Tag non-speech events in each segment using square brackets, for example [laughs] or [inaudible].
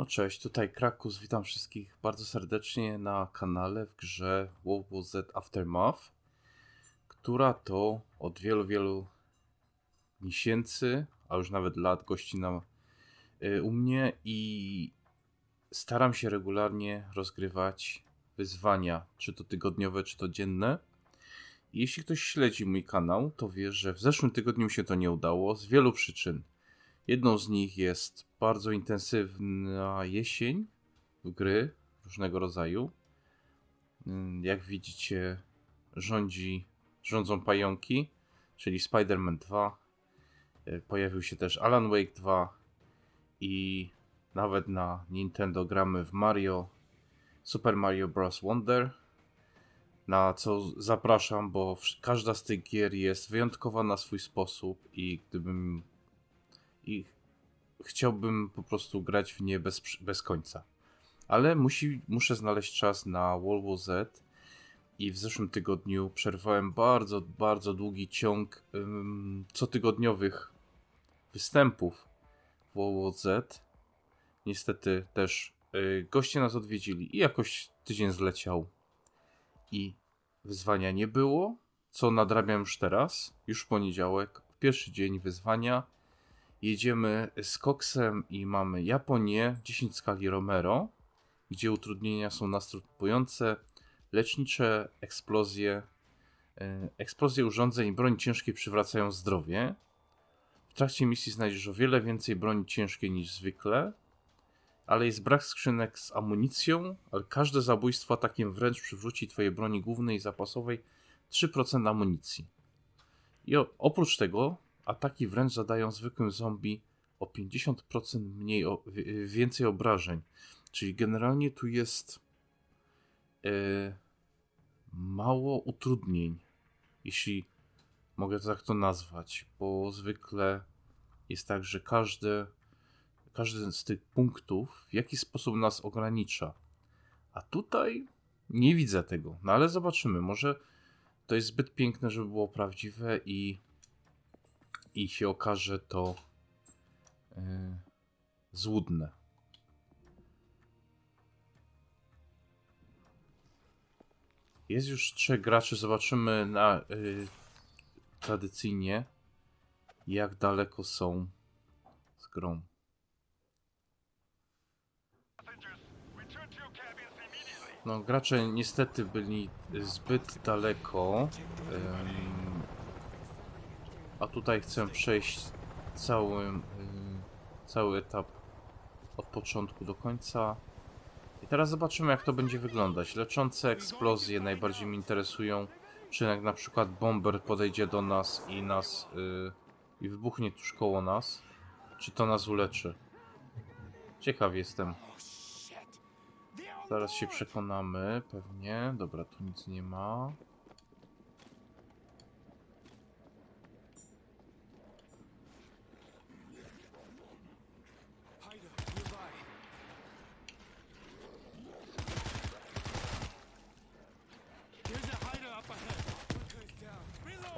No cześć, tutaj Krakus, witam wszystkich bardzo serdecznie na kanale w grze WoW Z Aftermath, która to od wielu, wielu miesięcy, a już nawet lat gości na, y, u mnie i staram się regularnie rozgrywać wyzwania, czy to tygodniowe, czy to dzienne. Jeśli ktoś śledzi mój kanał, to wie, że w zeszłym tygodniu mi się to nie udało z wielu przyczyn. Jedną z nich jest bardzo intensywna jesień w gry różnego rodzaju. Mm, Jak widzicie, rządzi, rządzą pająki, czyli Spider-Man 2. E, Pojawił się też Alan Wake 2 i nawet na Nintendo gramy w Mario, Super Mario Bros. Wonder. Na co zapraszam, bo każda z tych gier jest wyjątkowa na swój sposób i gdybym i chciałbym po prostu grać w nie bez, bez końca. Ale musi, muszę znaleźć czas na Volvo Z i w zeszłym tygodniu przerwałem bardzo, bardzo długi ciąg ym, cotygodniowych występów Volvo Z. Niestety też y, goście nas odwiedzili i jakoś tydzień zleciał i wyzwania nie było, co nadrabiam już teraz, już w poniedziałek, w pierwszy dzień wyzwania jedziemy z koksem i mamy Japonię, 10 skali Romero, gdzie utrudnienia są następujące. Lecznicze eksplozje, e, eksplozje urządzeń i broń ciężkiej przywracają zdrowie. W trakcie misji znajdziesz o wiele więcej broni ciężkiej niż zwykle, ale jest brak skrzynek z amunicją, ale każde zabójstwo atakiem wręcz przywróci twojej broni głównej i zapasowej 3% amunicji. I oprócz tego ataki wręcz zadają zwykłym zombie o 50% mniej, o, wi- więcej obrażeń. Czyli generalnie tu jest e, mało utrudnień, jeśli mogę tak to nazwać, bo zwykle jest tak, że każdy, każdy z tych punktów w jakiś sposób nas ogranicza. A tutaj nie widzę tego, no ale zobaczymy. Może to jest zbyt piękne, żeby było prawdziwe i i się okaże to yy, złudne. Jest już trzech graczy, zobaczymy na yy, tradycyjnie jak daleko są z grą. No, gracze niestety byli zbyt daleko. Ym, a tutaj chcę przejść cały, cały etap od początku do końca. I teraz zobaczymy jak to będzie wyglądać. Leczące eksplozje najbardziej mnie interesują. Czy jak na przykład bomber podejdzie do nas i nas y, i wybuchnie tuż koło nas. Czy to nas uleczy? Ciekaw jestem. Zaraz się przekonamy, pewnie. Dobra, tu nic nie ma.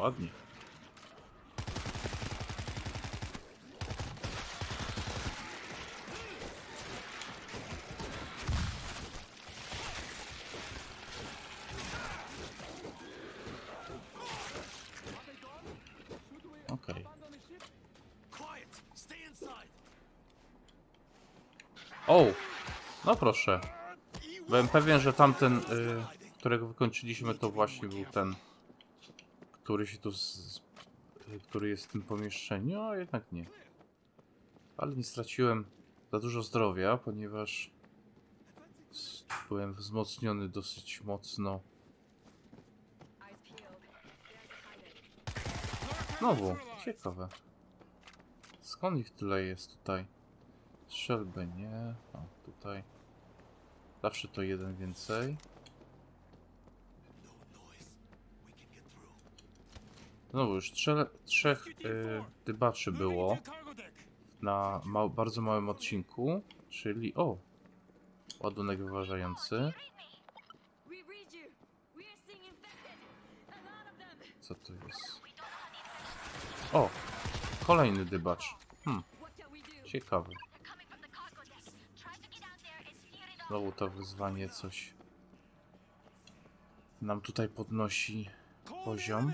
Ładnie. Okej. O! No proszę. Byłem pewien, że tamten, y, którego wykończyliśmy, to właśnie był ten, który się tu, z, który jest w tym pomieszczeniu, a jednak nie. Ale nie straciłem za dużo zdrowia, ponieważ byłem wzmocniony dosyć mocno. Znowu, ciekawe. Skąd ich tyle jest tutaj? Strzelby nie. O, tutaj. Zawsze to jeden więcej. Znowu już trzech, trzech y, dybaczy było na ma bardzo małym odcinku, czyli o, ładunek wyważający. Co to jest? O, kolejny dybacz. Hmm, ciekawy. Znowu to wyzwanie coś nam tutaj podnosi poziom.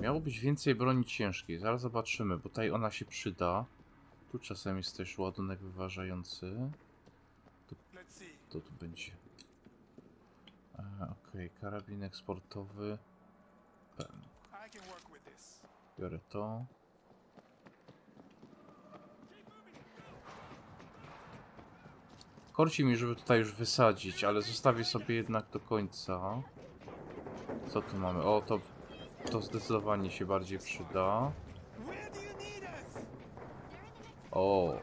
Miało być więcej broni ciężkiej. Zaraz zobaczymy, bo tutaj ona się przyda. Tu czasem jest też ładunek wyważający. See. To tu będzie. E, Okej, karabin eksportowy. Biorę to. Korci mi, żeby tutaj już wysadzić, ale zostawię sobie jednak do końca. Co tu mamy? O, to, to zdecydowanie się bardziej przyda. O,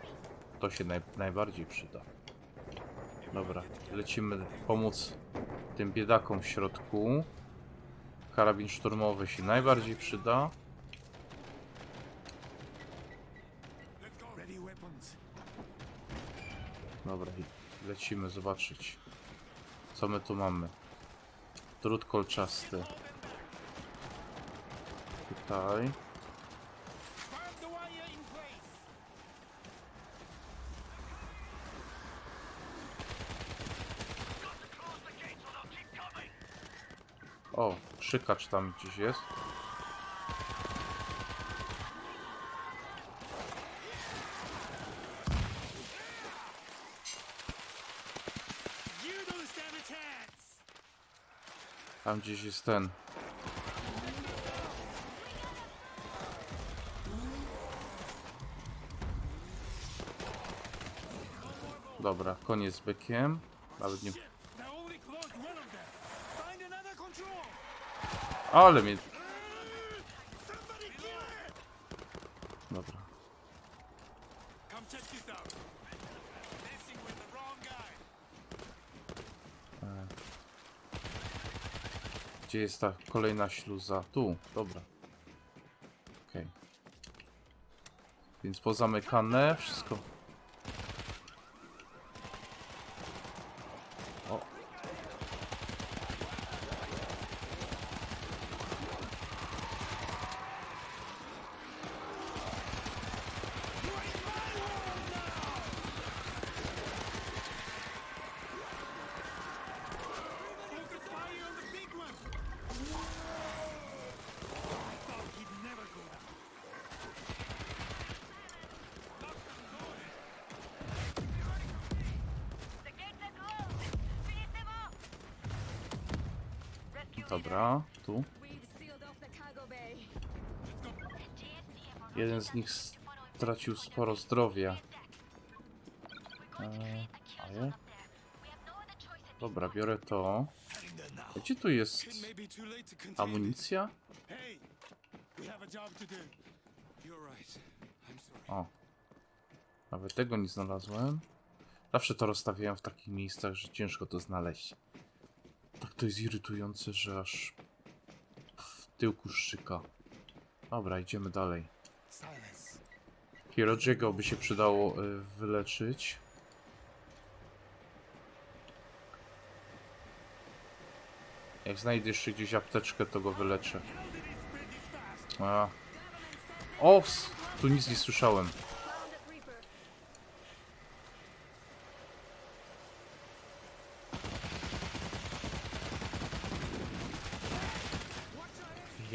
to się naj, najbardziej przyda. Dobra, lecimy pomóc tym biedakom w środku. Karabin szturmowy się najbardziej przyda. Dobra, lecimy zobaczyć. Co my tu mamy? Drut kolczasty. Tutaj. O, krzykacz tam gdzieś jest. Tam gdzieś jest ten. Dobra, koniec z bykiem. Nawet nie... Ale mnie... Dobra. Guy. Gdzie jest ta kolejna śluza? Tu, dobra. Okej. Więc pozamykane, wszystko. Dobra, tu. Jeden z nich stracił sporo zdrowia. Eee? Dobra, biorę to. Gdzie tu jest amunicja? O. Nawet tego nie znalazłem. Zawsze to rozstawiałem w takich miejscach, że ciężko to znaleźć. To jest irytujące, że aż w tyłku szczyka. Dobra, idziemy dalej. Hirojiego by się przydało y, wyleczyć. Jak znajdę jeszcze gdzieś apteczkę, to go wyleczę. A. O! Tu nic nie słyszałem.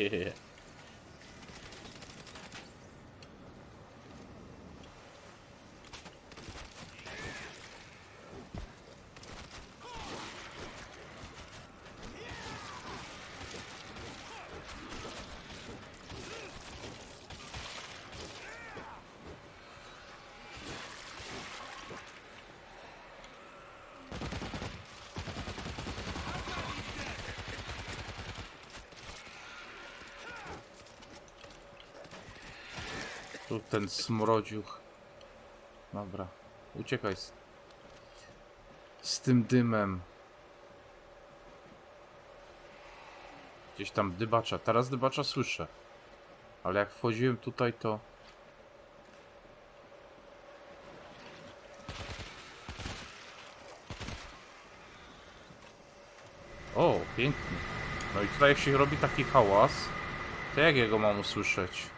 [laughs] Yeah. Ten smrodziuch. Dobra. Uciekaj z, z tym dymem. Gdzieś tam dybacza. Teraz dybacza słyszę. Ale jak wchodziłem tutaj, to... O, pięknie. No i tutaj jak się robi taki hałas, to jak mam usłyszeć?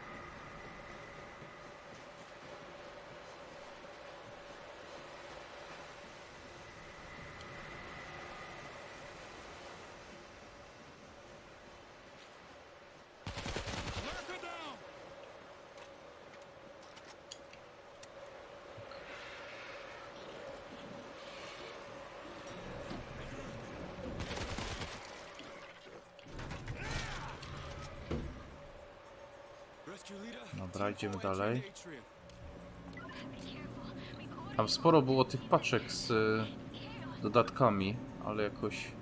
Idziemy dalej. Tam sporo było tych paczek z y, dodatkami, ale jakoś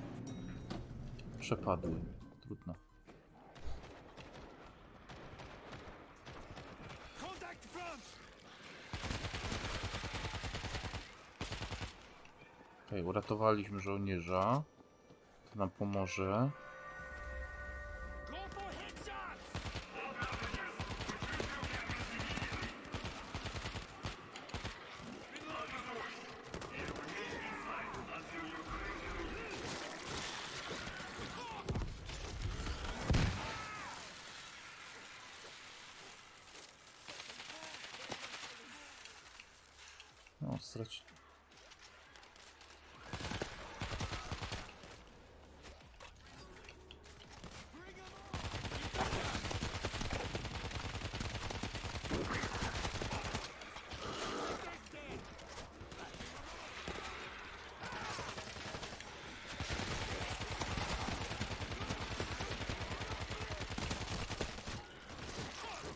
przepadły. Trudno. Okej, uratowaliśmy żołnierza. To nam pomoże. Go for headshots! No, straci...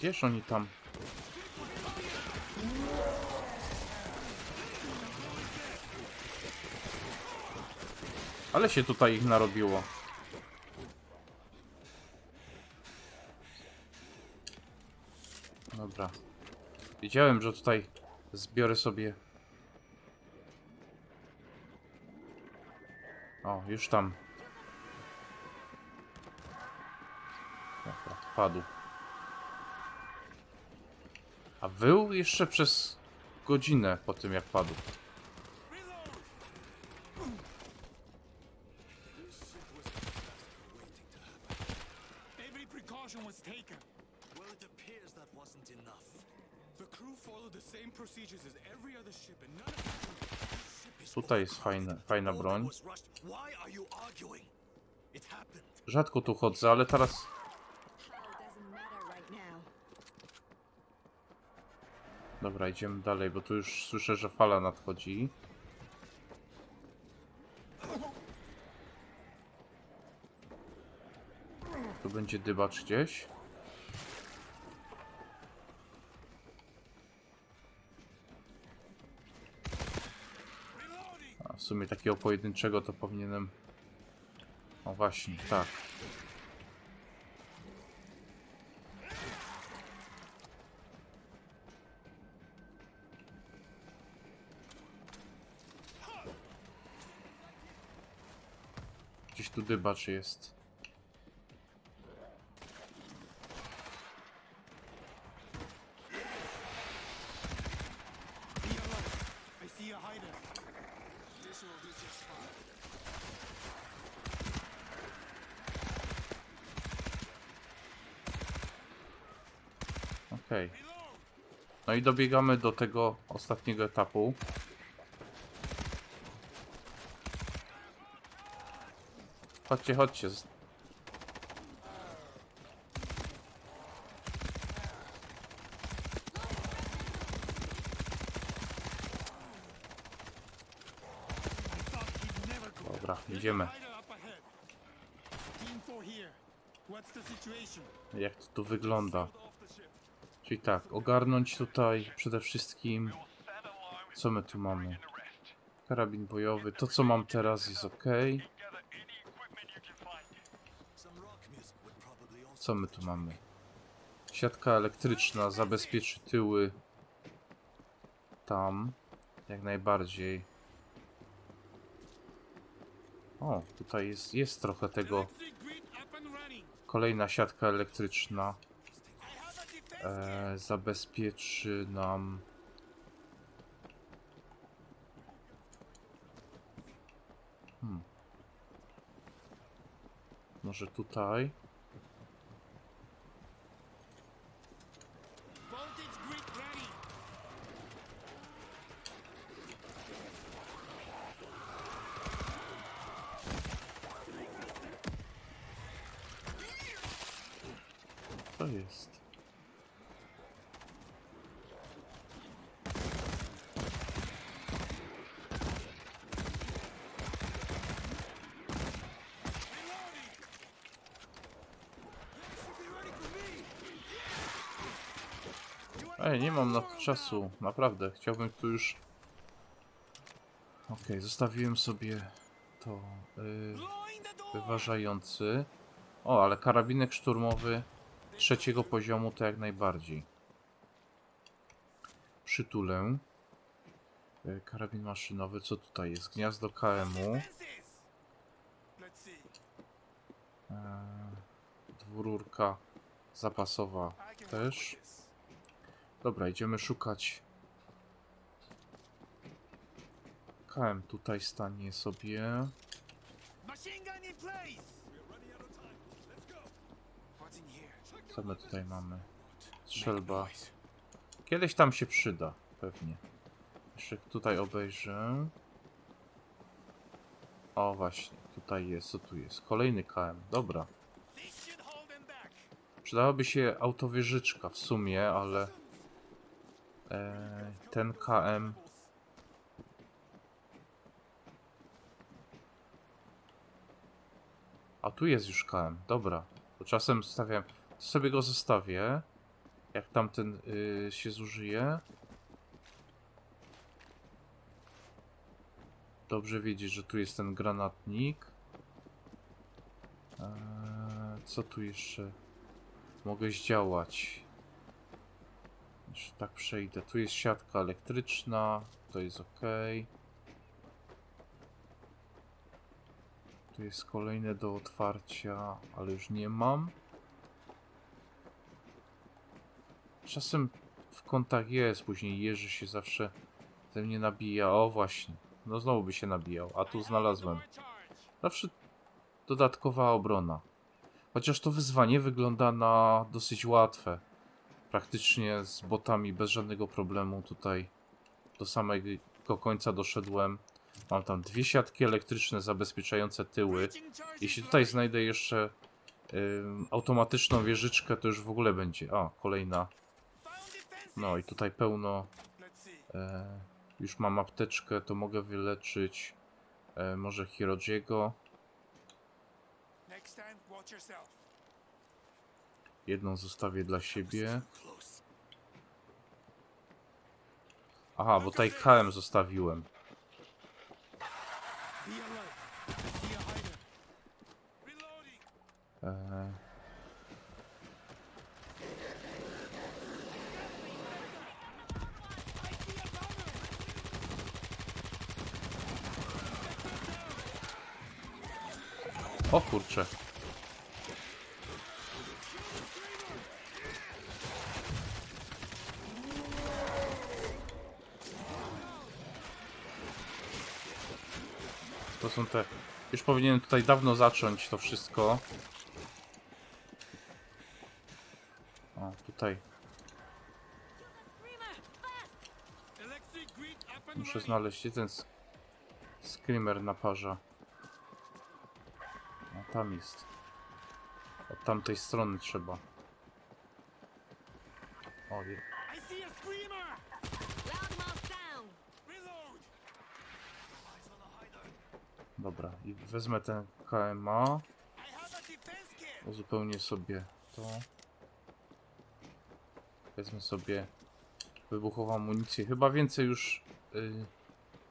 Gdzież oni tam? Ale się tutaj ich narobiło. Dobra. Wiedziałem, że tutaj zbiorę sobie. O, już tam. Dobra, padł. A wył jeszcze przez godzinę po tym jak padł. Tutaj jest fajne, fajna broń. Rzadko tu chodzę, ale teraz Dobra, idziemy dalej, bo tu już słyszę, że fala nadchodzi. Tu będzie dybacz gdzieś. A w sumie takiego pojedynczego to powinienem... O właśnie, tak. Will do just fine. Okej. No i dobiegamy do tego ostatniego etapu. Chodźcie, chodźcie. z- I thought he'd never go. Dobra, There's idziemy. a hider up ahead. Team 4 here. What's the situation? Jak to tu wygląda. Czyli tak, ogarnąć tutaj przede wszystkim. Co my tu mamy? Karabin bojowy. To co mam teraz jest ok. Co my tu mamy? Siatka elektryczna zabezpieczy tyły. Tam. Jak najbardziej. O, tutaj jest, jest trochę tego. Kolejna siatka elektryczna. E, zabezpieczy nam. Hmm. Może tutaj. To jest. Ej, nie mam na czasu, naprawdę. Chciałbym tu już. Okej, zostawiłem sobie to. Yy, wyważający. O, ale karabinek szturmowy trzeciego poziomu to jak najbardziej. Przytulę. E, Karabin maszynowy, co tutaj jest? Gniazdo KM-u. E, dwururka zapasowa też. Dobra, idziemy szukać. KM tutaj stanie sobie. Machine gun in place. Co my tutaj mamy? Strzelba. Kiedyś tam się przyda, pewnie. Jeszcze tutaj obejrzę. O właśnie, tutaj jest, co tu jest? Kolejny KM, dobra. Przydałaby się autowieżyczka w sumie, ale e, ten KM A tu jest już KM, dobra. To czasem stawiam, to sobie go zostawię. Jak tamten y, się zużyje. Dobrze wiedzieć, że tu jest ten granatnik. Eee, co tu jeszcze mogę zdziałać? Jeszcze tak przejdę. Tu jest siatka elektryczna. To jest ok. Tu jest kolejne do otwarcia, ale już nie mam. Czasem w kątach jest, później Jerzy się zawsze ze mnie nabija. O właśnie, no znowu by się nabijał, a tu znalazłem. Zawsze dodatkowa obrona. Chociaż to wyzwanie wygląda na dosyć łatwe. Praktycznie z botami bez żadnego problemu tutaj do samego końca doszedłem. Mam tam dwie siatki elektryczne zabezpieczające tyły. Jeśli tutaj znajdę jeszcze ym, automatyczną wieżyczkę, to już w ogóle będzie. A, kolejna. No i tutaj pełno. E, już mam apteczkę, to mogę wyleczyć e, może yourself. Jedną zostawię dla siebie. Aha, bo tutaj KM zostawiłem. Be alert. I see a hider. Reloading. E, o kurczę. To są te. Już powinienem tutaj dawno zacząć to wszystko. O, tutaj muszę znaleźć sk- screamer na parza. Tam jest. Od tamtej strony trzeba. O, je- I see a screamer. Loudmouth down! Reload. Eyes on the hider. dobra. I wezmę ten KMA. Uzupełnię sobie to. Wezmę sobie wybuchową amunicję. Chyba więcej już y,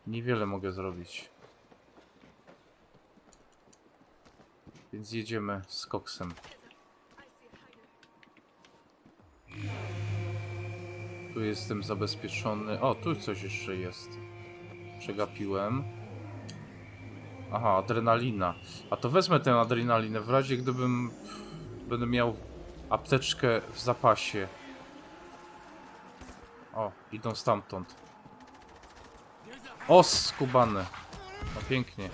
niewiele mogę zrobić. Więc jedziemy z koksem. Tu jestem zabezpieczony. O, tu coś jeszcze jest. Przegapiłem. Aha, adrenalina. A to wezmę tę adrenalinę w razie gdybym będę miał apteczkę w zapasie. O, idą stamtąd. O, skubane. No pięknie.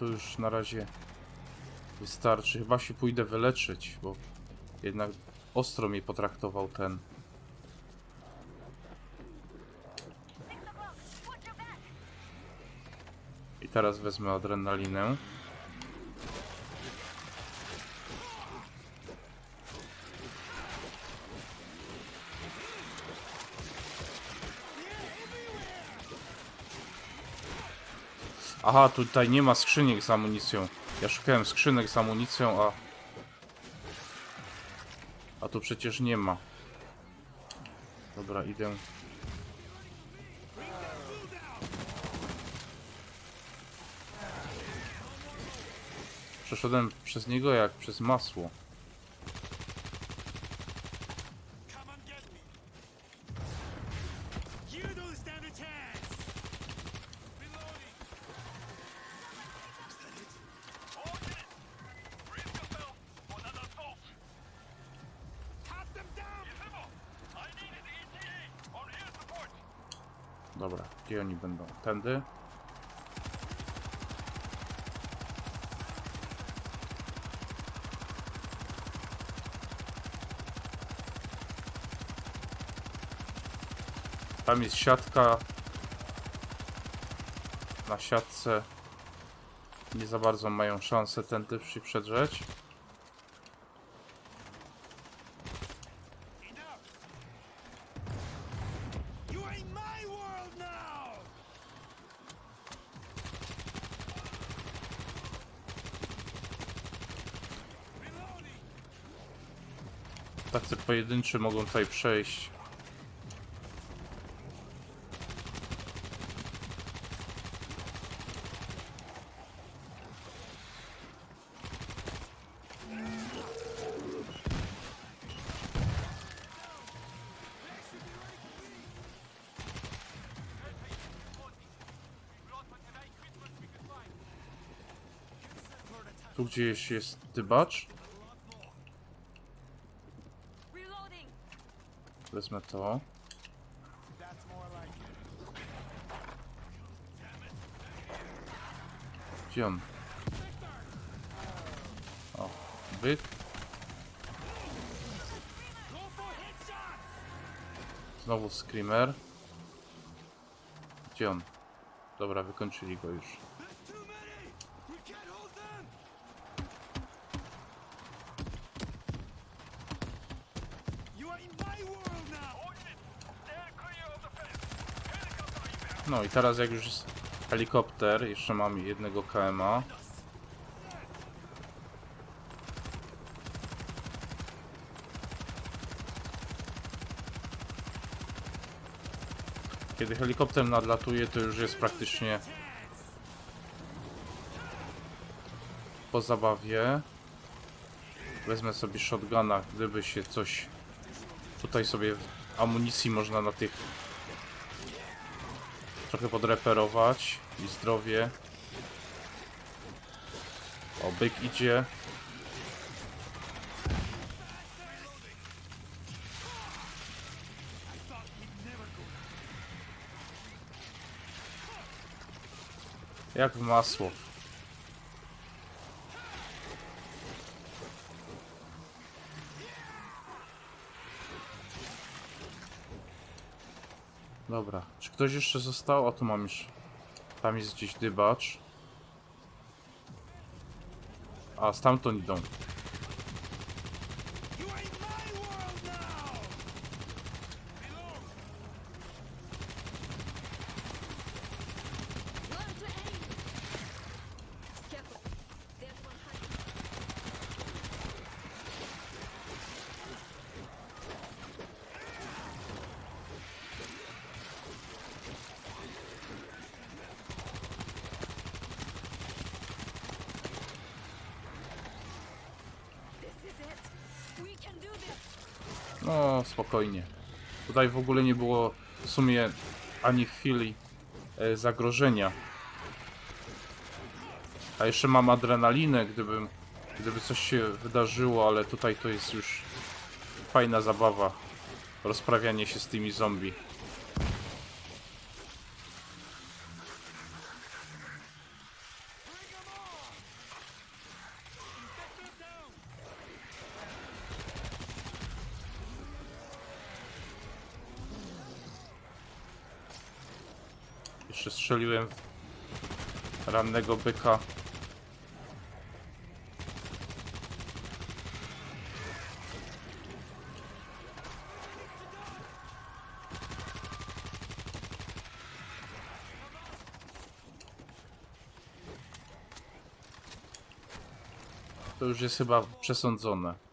To już na razie wystarczy. Chyba się pójdę wyleczyć, bo jednak ostro mnie potraktował ten. I teraz wezmę adrenalinę. Aha, tutaj nie ma skrzyniek z amunicją. Ja szukałem skrzynek z amunicją, a... A tu przecież nie ma. Dobra, idę. Przeszedłem przez niego jak przez masło. Dobra, gdzie oni będą? Tędy? Tam jest siatka. Na siatce nie za bardzo mają szansę tędy przedrzeć. Pojedynczy mogą tutaj przejść. Tu gdzieś jest dybacz. Wezmę to. Gdzie on? O, byk. Znowu Screamer. Gdzie on? Dobra, wykończyli go już. No i teraz jak już jest helikopter, jeszcze mam jednego KMA. Kiedy helikopter nadlatuje, to już jest praktycznie po zabawie. Wezmę sobie shotguna, gdyby się coś... Tutaj sobie amunicji można na tych trochę podreperować i zdrowie. O, byk idzie. Jak w masło. Dobra, czy ktoś jeszcze został? O, tu mam już. Tam jest gdzieś dybacz. A, stamtąd idą. Tutaj w ogóle nie było w sumie ani chwili e, zagrożenia. A jeszcze mam adrenalinę, gdybym, gdyby coś się wydarzyło, ale tutaj to jest już fajna zabawa. Rozprawianie się z tymi zombie. Jeszcze strzeliłem w rannego byka. To już jest chyba przesądzone.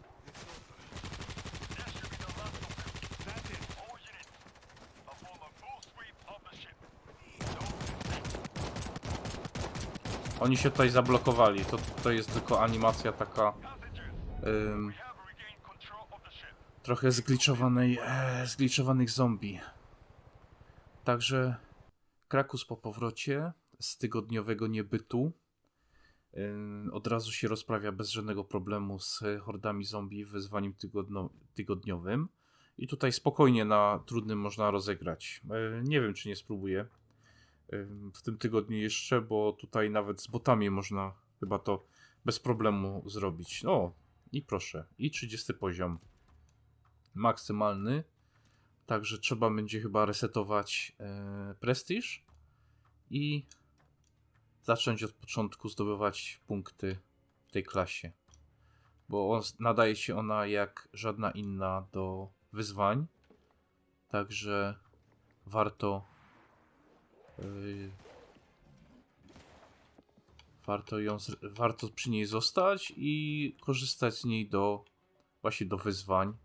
Oni się tutaj zablokowali. To, to jest tylko animacja taka. ym, trochę zgliczowanej, e, zgliczowanych zombie. Także Krakus po powrocie z tygodniowego niebytu od razu się rozprawia bez żadnego problemu z hordami zombie wyzwaniem tygodno, tygodniowym. I tutaj spokojnie na trudnym można rozegrać. E, nie wiem, czy nie spróbuję w tym tygodniu jeszcze, bo tutaj nawet z botami można chyba to bez problemu zrobić. O, i proszę, i 30 poziom maksymalny. Także trzeba będzie chyba resetować e, prestiż i zacząć od początku zdobywać punkty w tej klasie. Bo on, nadaje się ona jak żadna inna do wyzwań. Także warto warto ją, warto przy niej zostać i korzystać z niej do właśnie do wyzwań.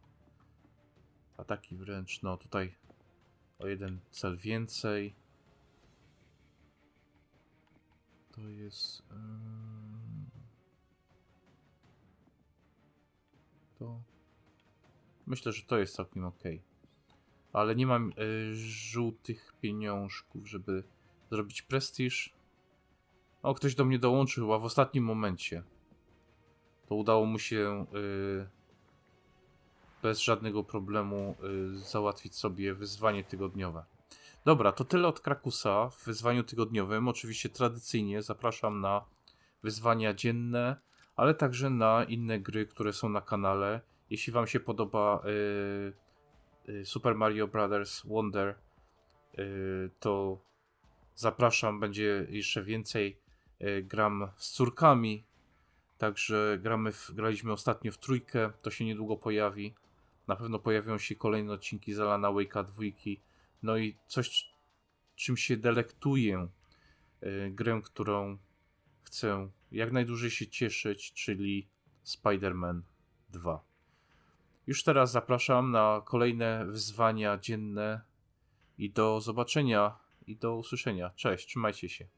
Ataki wręcz, no tutaj o jeden cel więcej. To jest... Yy... To... Myślę, że to jest całkiem ok ale nie mam y, żółtych pieniążków, żeby zrobić prestiż. O, ktoś do mnie dołączył chyba w ostatnim momencie. To udało mu się y, bez żadnego problemu y, załatwić sobie wyzwanie tygodniowe. Dobra, to tyle od Krakusa w wyzwaniu tygodniowym. Oczywiście tradycyjnie zapraszam na wyzwania dzienne, ale także na inne gry, które są na kanale. Jeśli Wam się podoba Super Mario Brothers Wonder, y, to zapraszam, będzie jeszcze więcej. Y, Gram z córkami, także gramy w, graliśmy ostatnio w trójkę, to się niedługo pojawi. Na pewno pojawią się kolejne odcinki z Alana Wake'a dwójki. No i coś, czym się delektuję. Y, Grę, którą chcę jak najdłużej się cieszyć, czyli Spider-Man 2. Już teraz zapraszam na kolejne wyzwania dzienne i do zobaczenia i do usłyszenia. Cześć, trzymajcie się.